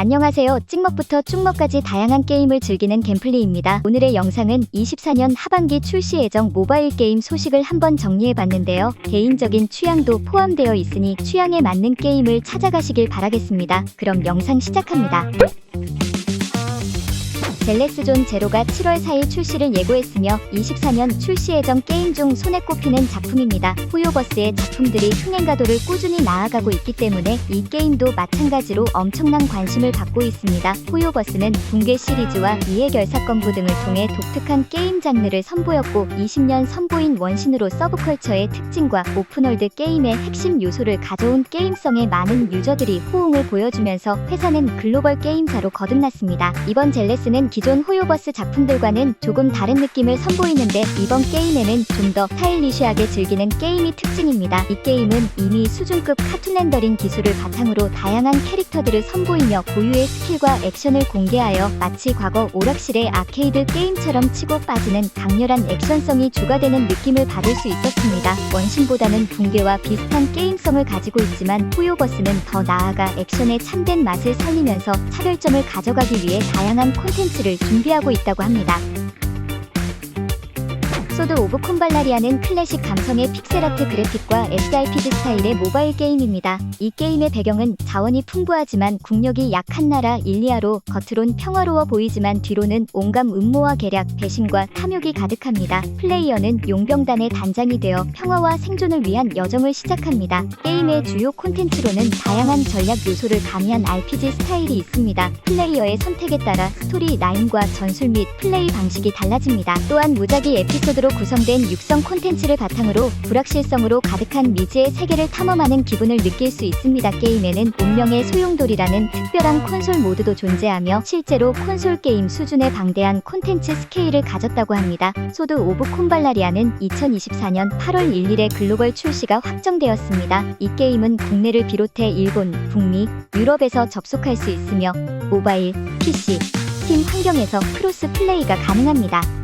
안녕하세요. 찍먹부터 쭉먹까지 다양한 게임을 즐기는 겜플리입니다. 오늘의 영상은 24년 하반기 출시 예정 모바일 게임 소식을 한번 정리해봤는데요. 개인적인 취향도 포함되어 있으니 취향에 맞는 게임을 찾아가시길 바라겠습니다. 그럼 영상 시작합니다. 젤레스존 제로가 7월 4일 출시를 예고했으며 24년 출시 예정 게임 중 손에 꼽히는 작품입니다. 호요버스의 작품들이 흥행가도를 꾸준히 나아가고 있기 때문에 이 게임도 마찬가지로 엄청난 관심을 받고 있습니다. 호요버스는 붕괴 시리즈와 이해 결사건부 등을 통해 독특한 게임 장르를 선보였고 20년 선보인 원신으로 서브컬처의 특징과 오픈월드 게임의 핵심 요소를 가져온 게임성에 많은 유저들이 호응을 보여주면서 회사는 글로벌 게임사로 거듭났습니다. 이번 젤레스는 기존 호요버스 작품들과는 조금 다른 느낌을 선보이는데 이번 게임에는 좀 더 스타일리시하게 즐기는 게임이 특징입니다. 이 게임은 이미 수준급 카툰 렌더링 기술을 바탕으로 다양한 캐릭터들을 선보이며 고유의 스킬과 액션을 공개하여 마치 과거 오락실의 아케이드 게임처럼 치고 빠지는 강렬한 액션성이 주가되는 느낌을 받을 수 있었습니다. 원신보다는 붕괴와 비슷한 게임성을 가지고 있지만 호요버스는 더 나아가 액션의 참된 맛을 살리면서 차별점을 가져가기 위해 다양한 콘텐츠를 준비하고 있다고 합니다. 소드 오브 콤발라리아는 클래식 감성의 픽셀아트 그래픽과 SRPG 스타일의 모바일 게임입니다. 이 게임의 배경은 자원이 풍부하지만 국력이 약한 나라 일리아로 겉으론 평화로워 보이지만 뒤로는 온갖 음모와 계략, 배신과 탐욕이 가득합니다. 플레이어는 용병단의 단장이 되어 평화와 생존을 위한 여정을 시작합니다. 게임의 주요 콘텐츠로는 다양한 전략 요소를 가미한 RPG 스타일이 있습니다. 플레이어의 선택에 따라 스토리 라인과 전술 및 플레이 방식이 달라집니다. 또한 무작위 에피소드로 구성된 육성 콘텐츠를 바탕으로 불확실성으로 가득한 미지의 세계를 탐험하는 기분을 느낄 수 있습니다. 게임에는 운명의 소용돌이라는 특별한 콘솔 모드도 존재하며 실제로 콘솔 게임 수준의 방대한 콘텐츠 스케일을 가졌다고 합니다. 소드 오브 콤발라리아는 2024년 8월 1일에 글로벌 출시가 확정되었습니다. 이 게임은 국내를 비롯해 일본, 북미, 유럽에서 접속할 수 있으며 모바일, PC, 스팀 환경에서 크로스 플레이가 가능합니다.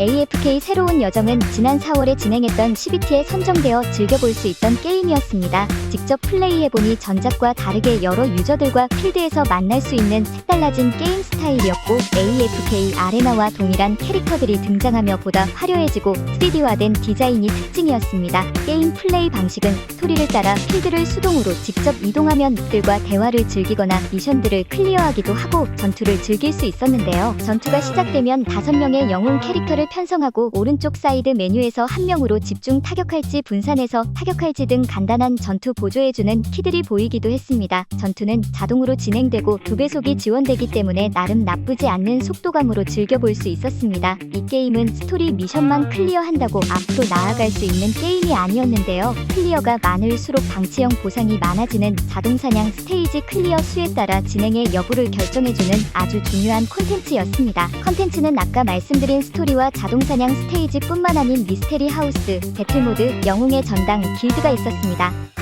AFK 새로운 여정은 지난 4월에 진행했던 CBT에 선정되어 즐겨볼 수 있던 게임이었습니다. 직접 플레이해보니 전작과 다르게 여러 유저들과 필드에서 만날 수 있는 색달라진 게임 스타일이었고 AFK 아레나와 동일한 캐릭터들이 등장하며 보다 화려해지고 3D화된 디자인이 특징이었습니다. 게임 플레이 방식은 스토리를 따라 필드를 수동으로 직접 이동하며 늑들과 대화를 즐기거나 미션들을 클리어하기도 하고 전투를 즐길 수 있었는데요. 전투가 시작되면 5명의 영웅 캐릭터를 편성하고 오른쪽 사이드 메뉴에서 한 명으로 집중 타격할지 분산해서 타격할지 등 간단한 전투 보조해주는 키들이 보이기도 했습니다. 전투는 자동으로 진행되고 두 배속이 지원되기 때문에 나름 나쁘지 않는 속도감으로 즐겨볼 수 있었습니다. 이 게임은 스토리 미션만 클리어한다고 앞으로 나아갈 수 있는 게임이 아니었는데요. 클리어가 많을수록 방치형 보상이 많아지는 자동사냥 스테이지 클리어 수에 따라 진행의 여부를 결정해주는 아주 중요한 콘텐츠였습니다. 컨텐츠는 아까 말씀드린 스토리와 자동사냥 스테이지뿐만 아닌 미스테리 하우스, 배틀모드, 영웅의 전당, 길드가 있었습니다.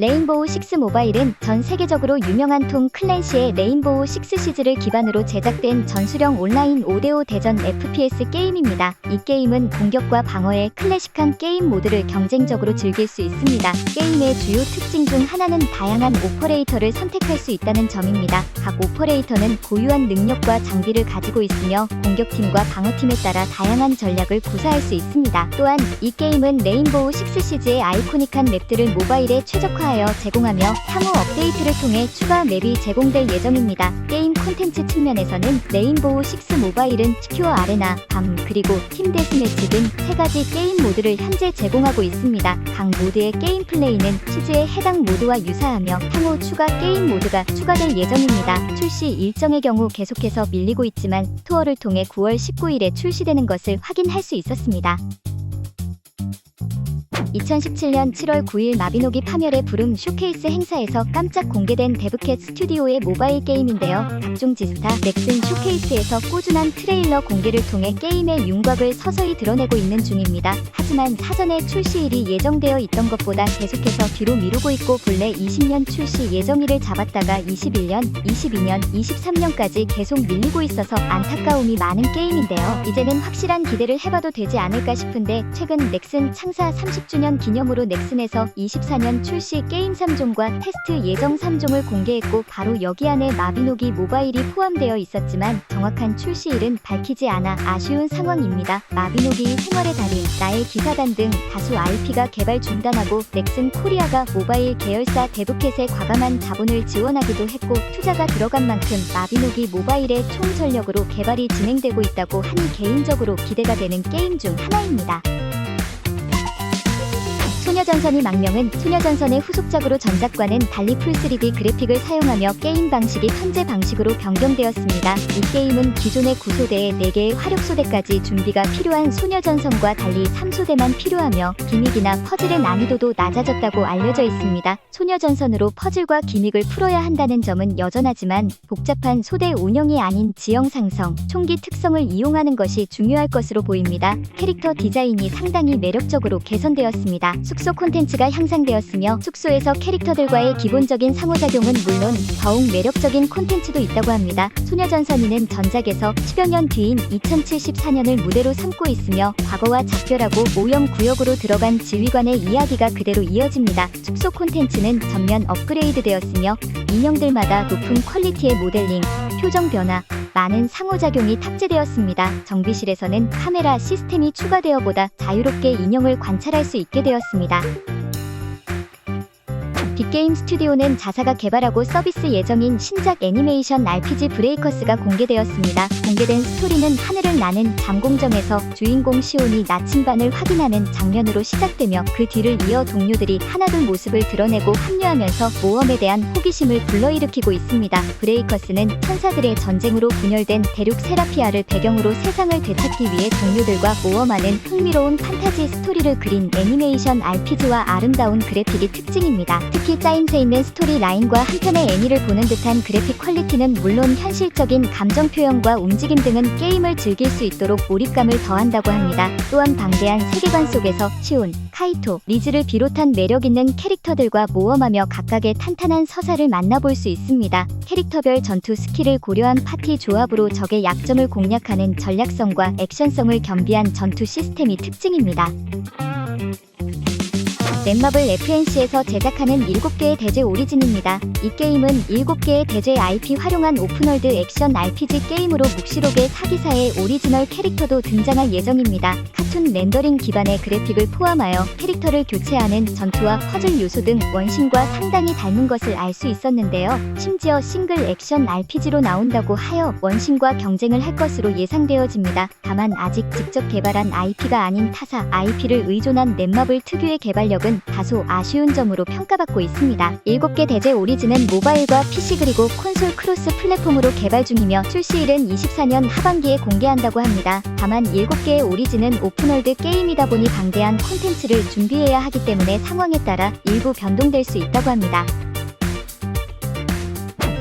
레인보우 6 모바일은 전 세계적으로 유명한 톰 클랜시의 레인보우 6 시즈를 기반으로 제작된 전술형 온라인 5대5 대전 FPS 게임입니다. 이 게임은 공격과 방어의 클래식한 게임 모드를 경쟁적으로 즐길 수 있습니다. 게임의 주요 특징 중 하나는 다양한 오퍼레이터를 선택할 수 있다는 점입니다. 각 오퍼레이터는 고유한 능력과 장비를 가지고 있으며 공격팀과 방어팀에 따라 다양한 전략을 구사할 수 있습니다. 또한 이 게임은 레인보우 6 시즈의 아이코닉한 맵들을 모바일에 최적화 하여 제공하며 향후 업데이트를 통해 추가 맵이 제공될 예정입니다. 게임 콘텐츠 측면에서는 레인보우 6 모바일은 스큐어 아레나, 밤, 그리고 팀 데스매치 등 세 가지 게임 모드를 현재 제공하고 있습니다. 각 모드의 게임 플레이는 시즈의 해당 모드와 유사하며 향후 추가 게임 모드가 추가될 예정입니다. 출시 일정의 경우 계속해서 밀리고 있지만 투어를 통해 9월 19일에 출시되는 것을 확인할 수 있었습니다. 2017년 7월 9일 마비노기 파멸의 부름 쇼케이스 행사에서 깜짝 공개된 데브캣 스튜디오의 모바일 게임인데요. 각종 지스타, 넥슨 쇼케이스에서 꾸준한 트레일러 공개를 통해 게임의 윤곽을 서서히 드러내고 있는 중입니다. 하지만 사전에 출시일이 예정되어 있던 것보다 계속해서 뒤로 미루고 있고 본래 20년 출시 예정일을 잡았다가 21년, 22년, 23년까지 계속 밀리고 있어서 안타까움이 많은 게임인데요. 이제는 확실한 기대를 해봐도 되지 않을까 싶은데 최근 넥슨 창사 30주년 20 주년 기념으로 넥슨에서 24년 출시 게임 3종과 테스트 예정 3종을 공개했고 바로 여기 안에 마비노기 모바일이 포함되어 있었지만 정확한 출시일은 밝히지 않아 아쉬운 상황입니다. 마비노기 생활의 달인, 나의 기사단 등 다수 IP가 개발 중단하고 넥슨 코리아가 모바일 계열사 데브캣의 과감한 자본을 지원하기도 했고 투자가 들어간 만큼 마비노기 모바일의 총 전력으로 개발이 진행되고 있다고 하니 개인적으로 기대가 되는 게임 중 하나입니다. 소녀전선이 망명은 소녀전선의 후속작으로 전작과는 달리 풀3D 그래픽을 사용하며 게임 방식이 현재 방식으로 변경되었습니다. 이 게임은 기존의 구소대에 4개의 화력소대까지 준비가 필요한 소녀전선과 달리 3소대만 필요하며 기믹이나 퍼즐의 난이도도 낮아졌다고 알려져 있습니다. 소녀전선으로 퍼즐과 기믹을 풀어야 한다는 점은 여전하지만 복잡한 소대 운영이 아닌 지형 상성, 총기 특성을 이용하는 것이 중요할 것으로 보입니다. 캐릭터 디자인이 상당히 매력적으로 개선되었습니다. 숙소 콘텐츠가 향상되었으며 숙소에서 캐릭터들과의 기본적인 상호작용은 물론 더욱 매력적인 콘텐츠도 있다고 합니다. 소녀전선이는 전작에서 10여 년 뒤인 2074년을 무대로 삼고 있으며 과거와 작별하고 오염 구역으로 들어간 지휘관의 이야기가 그대로 이어집니다. 숙소 콘텐츠는 전면 업그레이드 되었으며 인형들마다 높은 퀄리티의 모델링, 표정 변화, 많은 상호작용이 탑재되었습니다. 정비실에서는 카메라 시스템이 추가되어 보다 자유롭게 인형을 관찰할 수 있게 되었습니다. 빅게임 스튜디오는 자사가 개발하고 서비스 예정인 신작 애니메이션 RPG 브레이커스가 공개되었습니다. 공개된 스토리는 하늘을 나는 잠공정에서 주인공 시온이 나침반을 확인하는 장면으로 시작되며 그 뒤를 이어 동료들이 하나둘 모습을 드러내고 합류하면서 모험에 대한 호기심을 불러일으키고 있습니다. 브레이커스는 천사들의 전쟁으로 분열된 대륙 세라피아를 배경으로 세상을 되찾기 위해 동료들과 모험하는 흥미로운 판타지 스토리를 그린 애니메이션 RPG와 아름다운 그래픽이 특징입니다. 특히 짜임새 있는 스토리 라인과 한편의 애니를 보는 듯한 그래픽 퀄리티는 물론 현실적인 감정 표현과 움직임 등은 게임을 즐길 수 있도록 몰입감을 더한다고 합니다. 또한 방대한 세계관 속에서 시온, 카이토, 리즈를 비롯한 매력 있는 캐릭터들과 모험하며 각각의 탄탄한 서사를 만나볼 수 있습니다. 캐릭터별 전투 스킬을 고려한 파티 조합으로 적의 약점을 공략하는 전략성과 액션성을 겸비한 전투 시스템이 특징입니다. 넷마블 FNC에서 제작하는 7개의 대죄 오리진입니다. 이 게임은 7개의 대죄 IP 활용한 오픈월드 액션 RPG 게임으로 묵시록의 사기사의 오리지널 캐릭터도 등장할 예정입니다. 카툰 렌더링 기반의 그래픽을 포함하여 캐릭터를 교체하는 전투와 퍼즐 요소 등 원신과 상당히 닮은 것을 알 수 있었는데요. 심지어 싱글 액션 RPG로 나온다고 하여 원신과 경쟁을 할 것으로 예상되어집니다. 다만 아직 직접 개발한 IP가 아닌 타사 IP를 의존한 넷마블 특유의 개발력은 다소 아쉬운 점으로 평가받고 있습니다. 7개 대제 오리진은 모바일과 PC 그리고 콘솔 크로스 플랫폼으로 개발 중이며 출시일은 24년 하반기에 공개한다고 합니다. 다만 7개의 오리진은 오픈월드 게임이다 보니 방대한 콘텐츠를 준비해야 하기 때문에 상황에 따라 일부 변동될 수 있다고 합니다.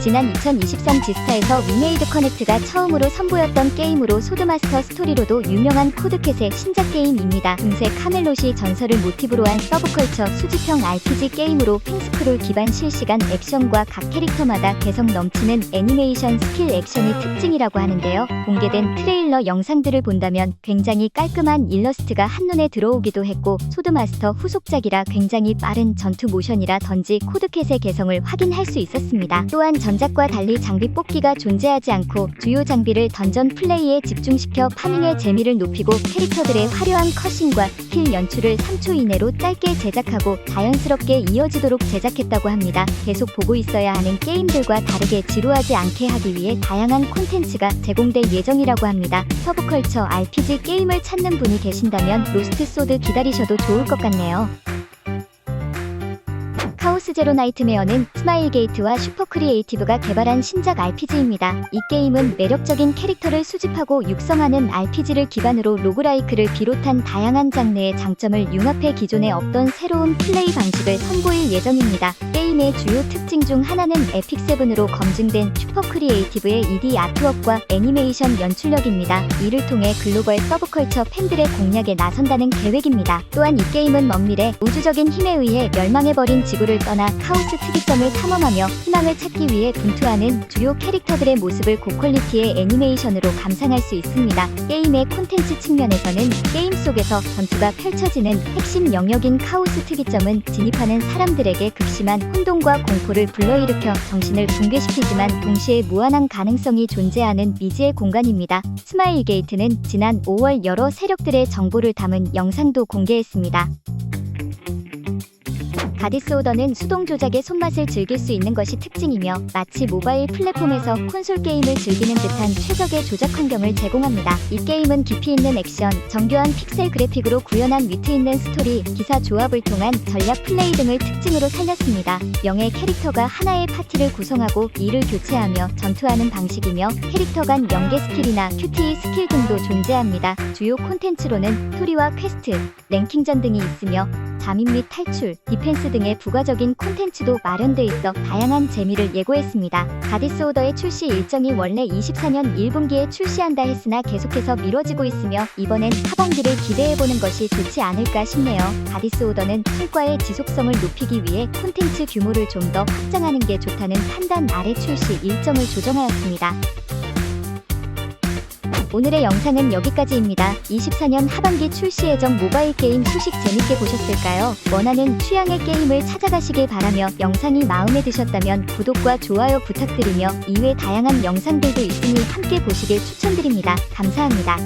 지난 2023 지스타에서 위메이드 커넥트가 처음으로 선보였던 게임으로 소드마스터 스토리로도 유명한 코드캣의 신작 게임입니다. 금세 카멜롯이 전설을 모티브로 한 서브컬처 수집형 RPG 게임으로 핑스크롤 기반 실시간 액션과 각 캐릭터마다 개성 넘치는 애니메이션 스킬 액션이 특징이라고 하는데요. 공개된 트레일러 영상들을 본다면 굉장히 깔끔한 일러스트가 한눈에 들어오기도 했고 소드마스터 후속작이라 굉장히 빠른 전투 모션이라 던지 코드캣의 개성을 확인할 수 있었습니다. 또한 전 작과 달리 장비 뽑기가 존재하지 않고 주요 장비를 던전 플레이에 집중시켜 파밍의 재미를 높이고 캐릭터들의 화려한 컷신과 킬 연출을 3초 이내로 짧게 제작하고 자연스럽게 이어지도록 제작했다고 합니다. 계속 보고 있어야 하는 게임들과 다르게 지루하지 않게 하기 위해 다양한 콘텐츠가 제공될 예정이라고 합니다. 서브컬처 RPG 게임을 찾는 분이 계신다면 로스트 소드 기다리셔도 좋을 것 같네요. 제로 나이트메어는 스마일 게이트와 슈퍼 크리에이티브가 개발한 신작 RPG입니다. 이 게임은 매력적인 캐릭터를 수집하고 육성하는 RPG를 기반으로 로그라이크를 비롯한 다양한 장르의 장점을 융합해 기존에 없던 새로운 플레이 방식을 선보일 예정입니다. 게임의 주요 특징 중 하나는 에픽세븐으로 검증된 슈퍼 크리에이티브의 2D 아트웍과 애니메이션 연출력입니다. 이를 통해 글로벌 서브컬처 팬들의 공략에 나선다는 계획입니다. 또한 이 게임은 먼 미래 우주적인 힘에 의해 멸망해버린 지구를 떠나 캐릭터나 카오스 특이점을 탐험하며 희망을 찾기 위해 분투하는 주요 캐릭터들의 모습을 고퀄리티의 애니메이션으로 감상할 수 있습니다. 게임의 콘텐츠 측면에서는 게임 속에서 전투가 펼쳐지는 핵심 영역인 카오스 특이점은 진입하는 사람들에게 극심한 혼동과 공포를 불러일으켜 정신을 붕괴시키지만 동시에 무한한 가능성이 존재하는 미지의 공간입니다. 스마일 게이트는 지난 5월 여러 세력들의 정보를 담은 영상도 공개했습니다. 가디스 오더는 수동 조작의 손맛을 즐길 수 있는 것이 특징이며 마치 모바일 플랫폼에서 콘솔 게임을 즐기는 듯한 최적의 조작 환경을 제공합니다. 이 게임은 깊이 있는 액션, 정교한 픽셀 그래픽으로 구현한 위트 있는 스토리, 기사 조합을 통한 전략 플레이 등을 특징으로 살렸습니다. 명예 캐릭터가 하나의 파티를 구성하고 이를 교체하며 전투하는 방식이며 캐릭터 간 연계 스킬이나 QTE 스킬 등도 존재합니다. 주요 콘텐츠로는 스토리와 퀘스트, 랭킹전 등이 있으며 잠입 및 탈출, 디펜스 등의 부가적인 콘텐츠도 마련돼 있어 다양한 재미를 예고했습니다. 가디스 오더의 출시 일정이 원래 24년 1분기에 출시한다 했으나 계속해서 미뤄지고 있으며 이번엔 하반기를 기대해보는 것이 좋지 않을까 싶네요. 가디스 오더는 성과의 지속성을 높이기 위해 콘텐츠 규모를 좀 더 확장하는 게 좋다는 판단 아래 출시 일정을 조정하였습니다. 오늘의 영상은 여기까지입니다. 24년 하반기 출시 예정 모바일 게임 소식 재밌게 보셨을까요? 원하는 취향의 게임을 찾아가시길 바라며 영상이 마음에 드셨다면 구독과 좋아요 부탁드리며 이외 다양한 영상들도 있으니 함께 보시길 추천드립니다. 감사합니다.